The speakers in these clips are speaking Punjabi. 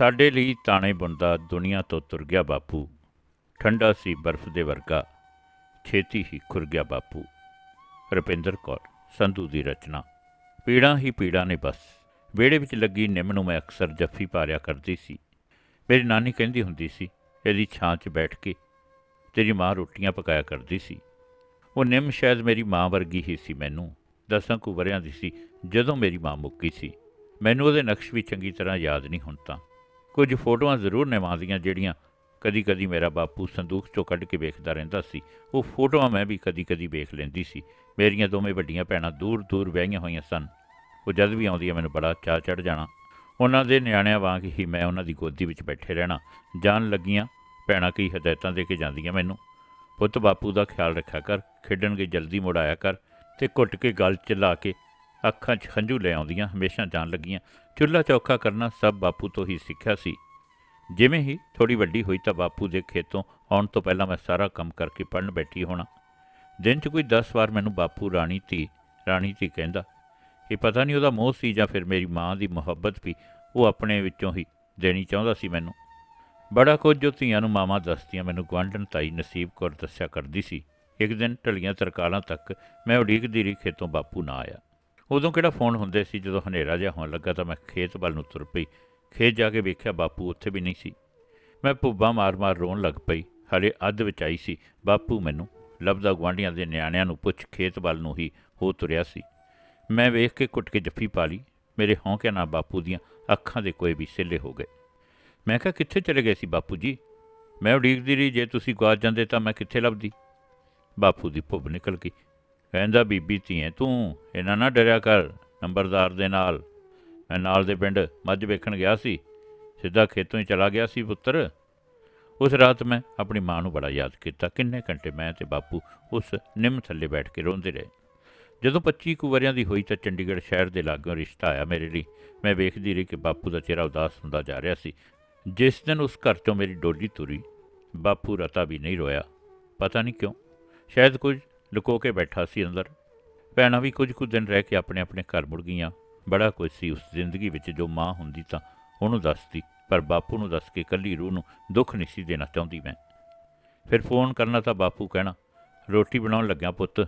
ਸਾਡੇ ਲਈ ਤਾਣੇ ਬੁਣਦਾ ਦੁਨੀਆ ਤੋਂ ਤੁਰ ਗਿਆ ਬਾਪੂ। ਠੰਡਾ ਸੀ ਬਰਫ਼ ਦੇ ਵਰਗਾ। ਛੇਤੀ ਹੀ ਖੁਰ ਗਿਆ ਬਾਪੂ। ਰੁਪਿੰਦਰ ਕੌਰ, ਸੰਧੂ ਦੀ ਰਚਨਾ। ਪੀੜਾਂ ਹੀ ਪੀੜਾਂ ਨੇ ਬਸ। ਵਿਹੜੇ ਵਿੱਚ ਲੱਗੀ ਨਿੰਮ ਨੂੰ ਮੈਂ ਅਕਸਰ ਜੱਫੀ ਪਾਰਿਆ ਕਰਦੀ ਸੀ। ਮੇਰੀ ਨਾਨੀ ਕਹਿੰਦੀ ਹੁੰਦੀ ਸੀ, ਇਹਦੀ ਛਾਂ 'ਚ ਬੈਠ ਕੇ ਤੇਰੀ ਮਾਂ ਰੋਟੀਆਂ ਪਕਾਇਆ ਕਰਦੀ ਸੀ। ਉਹ ਨਿੰਮ ਸ਼ਾਇਦ ਮੇਰੀ ਮਾਂ ਵਰਗੀ ਹੀ ਸੀ ਮੈਨੂੰ। ਦਸਾਂ ਕੁ ਵਰਿਆਂ ਦੀ ਸੀ ਜਦੋਂ ਮੇਰੀ ਮਾਂ ਮੁੱਕੀ ਸੀ। ਮੈਨੂੰ ਉਹਦੇ ਨਕਸ਼ ਵੀ ਚੰਗੀ ਤਰ੍ਹਾਂ ਯਾਦ ਨਹੀਂ ਹੁਣ ਤਾਂ। ਕੁਝ ਫੋਟੋਆਂ ਜ਼ਰੂਰ ਨਿਵਾਂ ਜਿਹੜੀਆਂ ਕਦੀ-ਕਦੀ ਮੇਰਾ ਬਾਪੂ ਸੰਦੂਕ ਚੋਂ ਕੱਢ ਕੇ ਵੇਖਦਾ ਰਹਿੰਦਾ ਸੀ। ਉਹ ਫੋਟੋਆਂ ਮੈਂ ਵੀ ਕਦੀ-ਕਦੀ ਵੇਖ ਲੈਂਦੀ ਸੀ। ਮੇਰੀਆਂ ਦੋਵੇਂ ਵੱਡੀਆਂ ਭੈਣਾਂ ਦੂਰ-ਦੂਰ ਵਿਆਹੀਆਂ ਹੋਈਆਂ ਸਨ। ਉਹ ਜਦ ਵੀ ਆਉਂਦੀਆਂ ਮੈਨੂੰ ਬੜਾ ਚਾਅ ਚੜ ਜਾਣਾ। ਉਹਨਾਂ ਦੇ ਨਿਆਣਿਆਂ ਵਾਂਗ ਹੀ ਮੈਂ ਉਹਨਾਂ ਦੀ ਗੋਦੀ ਵਿੱਚ ਬੈਠੇ ਰਹਿਣਾ। ਜਾਣ ਲੱਗੀਆਂ ਭੈਣਾਂ ਕਈ ਹਦਾਇਤਾਂ ਦੇ ਕੇ ਜਾਂਦੀਆਂ ਮੈਨੂੰ। ਪੁੱਤ ਬਾਪੂ ਦਾ ਖਿਆਲ ਰੱਖਿਆ ਕਰ, ਖੇਡਣਗੇ ਜਲਦੀ ਮੁੜ ਆਇਆ ਕਰ ਤੇ ਘੁੱਟ ਕੇ ਗੱਲ ਚਲਾ ਕੇ ਅੱਖਾਂ 'ਚ ਹੰਝੂ ਲੈ ਆਉਂਦੀਆਂ, ਹਮੇਸ਼ਾ ਜਾਣ ਲੱਗੀਆਂ। ਚੁੱਲ੍ਹਾ ਚੌਖਾ ਕਰਨਾ ਸਭ ਬਾਪੂ ਤੋਂ ਹੀ ਸਿੱਖਿਆ ਸੀ। ਜਿਵੇਂ ਹੀ ਥੋੜੀ ਵੱਡੀ ਹੋਈ ਤਾਂ ਬਾਪੂ ਦੇ ਖੇਤੋਂ ਆਉਣ ਤੋਂ ਪਹਿਲਾਂ ਮੈਂ ਸਾਰਾ ਕੰਮ ਕਰਕੇ ਪੜਨ ਬੈਠੀ ਹੋਣਾ। ਦਿਨ 'ਚ ਕੋਈ 10 ਵਾਰ ਮੈਨੂੰ ਬਾਪੂ ਰਾਣੀ ਧੀ ਰਾਣੀ ਧੀ ਕਹਿੰਦਾ, ਇਹ ਪਤਾ ਨਹੀਂ ਉਹਦਾ ਮੋਹ ਸੀ ਜਾਂ ਫਿਰ ਮੇਰੀ ਮਾਂ ਦੀ ਮੁਹੱਬਤ ਵੀ, ਉਹ ਆਪਣੇ ਵਿੱਚੋਂ ਹੀ ਦੇਣੀ ਚਾਹੁੰਦਾ ਸੀ ਮੈਨੂੰ। ਬੜਾ ਕੁਝ ਜੋ ਧੀਆਂ ਨੂੰ ਮਾਵਾਂ ਦੱਸਦੀਆਂ ਮੈਨੂੰ ਗੁਆਂਢਣ ਤਾਈ ਨਸੀਬ ਕੌਰ ਦੱਸਿਆ ਕਰਦੀ ਸੀ। ਇੱਕ ਦਿਨ ਢਲੀਆਂ ਤਰਕਾਲਾਂ ਤੱਕ ਮੈਂ ਉਡੀਕਦੀ ਰਹੀ ਖੇਤੋਂ ਬਾਪੂ ਨਾ ਆਇਆ। ਉਦੋਂ ਕਿਹੜਾ ਫੋਨ ਹੁੰਦੇ ਸੀ ਜਦੋਂ ਹਨੇਰਾ ਜਿਹਾ ਹੋਣ ਲੱਗਾ ਤਾਂ ਮੈਂ ਖੇਤ ਵੱਲ ਨੂੰ ਤੁਰ ਪਈ। ਖੇਤ ਜਾ ਕੇ ਵੇਖਿਆ ਬਾਪੂ ਉੱਥੇ ਵੀ ਨਹੀਂ ਸੀ। ਮੈਂ ਭੁੱਬਾਂ ਮਾਰ-ਮਾਰ ਰੋਣ ਲੱਗ ਪਈ। ਹਲੇ ਅੱਧ ਵਿੱਚ ਆਈ ਸੀ। ਬਾਪੂ ਮੈਨੂੰ ਲੱਭਦਾ ਗੁਆਂਢੀਆਂ ਦੇ ਨਿਆਣਿਆਂ ਨੂੰ ਪੁੱਛ ਖੇਤ ਵੱਲ ਨੂੰ ਹੀ ਹੋ ਤੁਰਿਆ ਸੀ। ਮੈਂ ਵੇਖ ਕੇ ਕੁੱਟ ਕੇ ਜੱਫੀ ਪਾ ਲਈ। ਮੇਰੇ ਹੌਂਕਿਆਂ ਨਾਲ ਬਾਪੂ ਦੀਆਂ ਅੱਖਾਂ ਦੇ ਕੋਈ ਵੀ ਸਿੱਲੇ ਹੋ ਗਏ। ਮੈਂ ਕਿਹਾ, ਕਿੱਥੇ ਚਲੇ ਗਏ ਸੀ ਬਾਪੂ ਜੀ? ਮੈਂ ਉਡੀਕਦੀ ਰਹੀ, ਜੇ ਤੁਸੀਂ ਗਵਾਚ ਜਾਂਦੇ ਤਾਂ ਮੈਂ ਕਿੱਥੇ ਲੱਭਦੀ? ਬਾਪੂ ਦੀ ਭੁੱਬ ਨਿਕਲ ਗਈ। ਕਹਿੰਦਾ, ਬੀਬੀ ਧੀਏ, ਤੂੰ ਇਹਨਾਂ ਨਾ ਡਰਿਆ ਕਰ ਨੰਬਰਦਾਰ ਦੇ ਨਾਲ। ਮੈਂ ਨਾਲ ਦੇ ਪਿੰਡ ਮੱਝ ਵੇਖਣ ਗਿਆ ਸੀ, ਸਿੱਧਾ ਖੇਤੋਂ ਹੀ ਚਲਾ ਗਿਆ ਸੀ ਪੁੱਤਰ। ਉਸ ਰਾਤ ਮੈਂ ਆਪਣੀ ਮਾਂ ਨੂੰ ਬੜਾ ਯਾਦ ਕੀਤਾ। ਕਿੰਨੇ ਘੰਟੇ ਮੈਂ ਤੇ ਬਾਪੂ ਉਸ ਨਿੰਮ ਥੱਲੇ ਬੈਠ ਕੇ ਰੋਂਦੇ ਰਹੇ। ਜਦੋਂ 25 ਕੁ ਵਰਿਆਂ ਦੀ ਹੋਈ ਤਾਂ ਚੰਡੀਗੜ੍ਹ ਸ਼ਹਿਰ ਦੇ ਲਾਗੋਂ ਰਿਸ਼ਤਾ ਆਇਆ ਮੇਰੇ ਲਈ। ਮੈਂ ਵੇਖਦੀ ਰਹੀ ਕਿ ਬਾਪੂ ਦਾ ਚਿਹਰਾ ਉਦਾਸ ਹੁੰਦਾ ਜਾ ਰਿਹਾ ਸੀ। ਜਿਸ ਦਿਨ ਉਸ ਘਰ ਚੋਂ ਮੇਰੀ ਡੋਲੀ ਤੁਰੀ, ਬਾਪੂ ਰਤਾ ਵੀ ਨਹੀਂ ਰੋਇਆ। ਪਤਾ ਨਹੀਂ ਕਿਉਂ, ਸ਼ਾਇਦ ਕੁਝ ਲੁਕੋ ਕੇ ਬੈਠਾ ਸੀ ਅੰਦਰ। ਭੈਣਾਂ ਵੀ ਕੁਝ ਕੁ ਦਿਨ ਰਹਿ ਕੇ ਆਪਣੇ ਆਪਣੇ ਘਰ ਮੁੜ ਗਈਆਂ। ਬੜਾ ਕੁਝ ਸੀ ਉਸ ਜ਼ਿੰਦਗੀ ਵਿੱਚ ਜੋ ਮਾਂ ਹੁੰਦੀ ਤਾਂ ਉਹਨੂੰ ਦੱਸਦੀ, ਪਰ ਬਾਪੂ ਨੂੰ ਦੱਸ ਕੇ ਕੱਲੀ ਰੂਹ ਨੂੰ ਦੁੱਖ ਨਹੀਂ ਸੀ ਦੇਣਾ ਚਾਹੁੰਦੀ ਮੈਂ। ਫਿਰ ਫੋਨ ਕਰਨਾ ਤਾਂ ਬਾਪੂ ਕਹਿਣਾ, ਰੋਟੀ ਬਣਾਉਣ ਲੱਗਿਆ ਪੁੱਤ,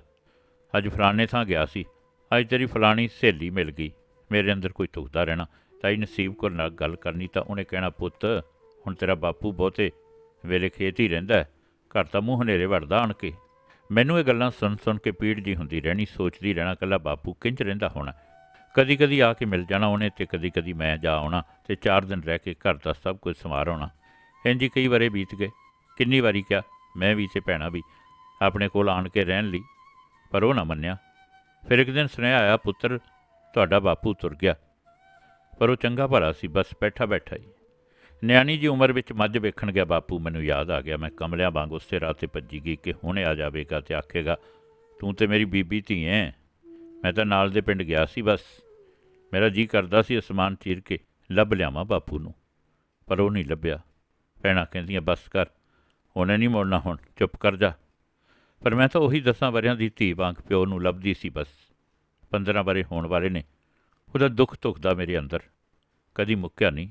ਅੱਜ ਫਲਾਣੇ ਥਾਂ ਗਿਆ ਸੀ। ਅੱਜ ਤੇਰੀ ਫਲਾਣੀ ਸਹੇਲੀ ਮਿਲ ਗਈ। ਮੇਰੇ ਅੰਦਰ ਕੋਈ ਤੁਖਦਾ ਰਹਿਣਾ, ਤਾਈ ਨਸੀਬ ਕੋਲ ਨਾਲ ਗੱਲ ਕਰਨੀ ਤਾਂ ਉਹਨੇ ਕਹਿਣਾ, ਪੁੱਤ, ਹੁਣ ਤੇਰਾ ਬਾਪੂ ਬਹੁਤੇ ਵੇਲੇ ਖੇਤ ਹੀ ਰਹਿੰਦਾ ਘਰ ਤਾਂ ਮੂੰਹ ਹਨੇਰੇ ਵੜਦਾ ਆਣ ਕੇ। ਮੈਨੂੰ ਇਹ ਗੱਲਾਂ ਸੁਣ ਸੁਣ ਕੇ ਪੀੜ ਜੀ ਹੁੰਦੀ ਰਹਿਣੀ, ਸੋਚਦੀ ਰਹਿਣਾ ਕੱਲਾ ਬਾਪੂ ਕਿੰਜ ਰਹਿੰਦਾ ਹੋਣਾ। ਕਦੀ ਕਦੀ ਆ ਕੇ ਮਿਲ ਜਾਣਾ ਉਹਨੇ ਤੇ ਕਦੀ ਕਦੀ ਮੈਂ ਜਾ ਆਉਣਾ ਤੇ ਚਾਰ ਦਿਨ ਰਹਿ ਕੇ ਘਰ ਦਾ ਸਭ ਕੁਝ ਸੰਵਾਰ ਆਉਣਾ। ਇੰਜ ਕਈ ਵਾਰੇ ਬੀਤ ਗਏ। ਕਿੰਨੀ ਵਾਰੀ ਕਿਹਾ, ਮੈਂ ਵੀ ਤੇ ਭੈਣਾ ਵੀ ਆਪਣੇ ਕੋਲ ਆਣ ਕੇ ਰਹਿਣ ਲਈ, ਪਰ ਉਹ ਨਾ ਮੰਨਿਆ। ਫਿਰ ਇੱਕ ਦਿਨ ਸੁਨੇਹਾ ਆਇਆ, ਪੁੱਤਰ, ਤੁਹਾਡਾ ਬਾਪੂ ਤੁਰ ਗਿਆ। ਪਰ ਉਹ ਚੰਗਾ ਭਲਾ ਸੀ, ਬਸ ਬੈਠਾ ਬੈਠਾ ਹੀ। ਨਿਆਣੀ ਜੀ ਉਮਰ ਵਿੱਚ ਮੱਝ ਵੇਖਣ ਗਿਆ, ਬਾਪੂ ਮੈਨੂੰ ਯਾਦ ਆ ਗਿਆ। ਮੈਂ ਕਮਲਿਆਂ ਵਾਂਗ ਉਸੇ ਰਾਹ ਤੇ ਭੱਜੀ ਗਈ ਕਿ ਹੁਣੇ ਆ ਜਾਵੇਗਾ ਤੇ ਆਖੇਗਾ, ਤੂੰ ਤੇ ਮੇਰੀ ਬੀਬੀ ਧੀ ਐ। ਮੈਂ ਤਾਂ ਨਾਲ ਦੇ ਪਿੰਡ ਗਿਆ ਸੀ ਬਸ। ਮੇਰਾ ਜੀ ਕਰਦਾ ਸੀ ਅਸਮਾਨ ਚੀਰ ਕੇ ਲੱਭ ਲਿਆਵਾਂ ਬਾਪੂ ਨੂੰ। ਪਰ ਉਹ ਨਹੀਂ ਲੱਭਿਆ। ਭੈਣਾਂ ਕਹਿੰਦੀਆਂ, ਬਸ ਕਰ ਉਹਨੇ ਨਹੀਂ ਮੋੜਨਾ ਹੁਣ, ਚੁੱਪ ਕਰ ਜਾ। ਪਰ ਮੈਂ ਤਾਂ ਉਹੀ ਦਸਾਂ ਵਰਿਆਂ ਦੀ ਧੀ ਵਾਂਗ ਪਿਓ ਨੂੰ ਲੱਭਦੀ ਸੀ ਬਸ। 15 ਵਰੇ ਹੋਣ ਵਾਲੇ ਨੇ। ਉਹਦਾ ਦੁੱਖ ਧੁਖਦਾ ਮੇਰੇ ਅੰਦਰ। ਕਦੀ ਮੁੱਕਿਆ ਨਹੀਂ।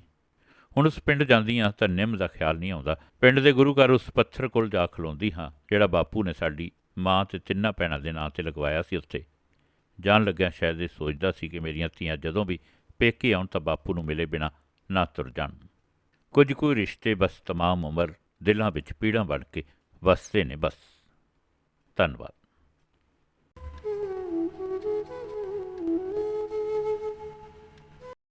ਹੁਣ ਉਸ ਪਿੰਡ ਜਾਂਦੀ ਹਾਂ ਤਾਂ ਨਿੰਮ ਦਾ ਖਿਆਲ ਨਹੀਂ ਆਉਂਦਾ। ਪਿੰਡ ਦੇ ਗੁਰੂ ਘਰ ਉਸ ਪੱਥਰ ਕੋਲ ਜਾ ਖਲੋਂਦੀ ਹਾਂ, ਜਿਹੜਾ ਬਾਪੂ ਨੇ ਸਾਡੀ ਮਾਂ ਤੇ ਤਿੰਨਾਂ ਭੈਣਾਂ ਦੇ ਨਾਂ ਤੇ ਲਗਵਾਇਆ ਸੀ ਉੱਥੇ। ਜਾਣ ਲੱਗਿਆ ਸ਼ਾਇਦ ਇਹ ਸੋਚਦਾ ਸੀ ਕਿ ਮੇਰੀਆਂ ਧੀਆਂ ਜਦੋਂ ਵੀ ਪੇਕੇ ਆਉਣ ਤਾਂ ਬਾਪੂ ਨੂੰ ਮਿਲੇ ਬਿਨਾ ਨਾ ਤੁਰ ਜਾਣ। ਕੁਝ ਕੋਈ ਰਿਸ਼ਤੇ ਬਸ ਤਮਾਮ ਉਮਰ ਦਿਲਾਂ ਵਿੱਚ ਪੀੜਾਂ ਬਣ ਕੇ ਵਸਦੇ ਨੇ ਬਸ। ਧੰਨਵਾਦ।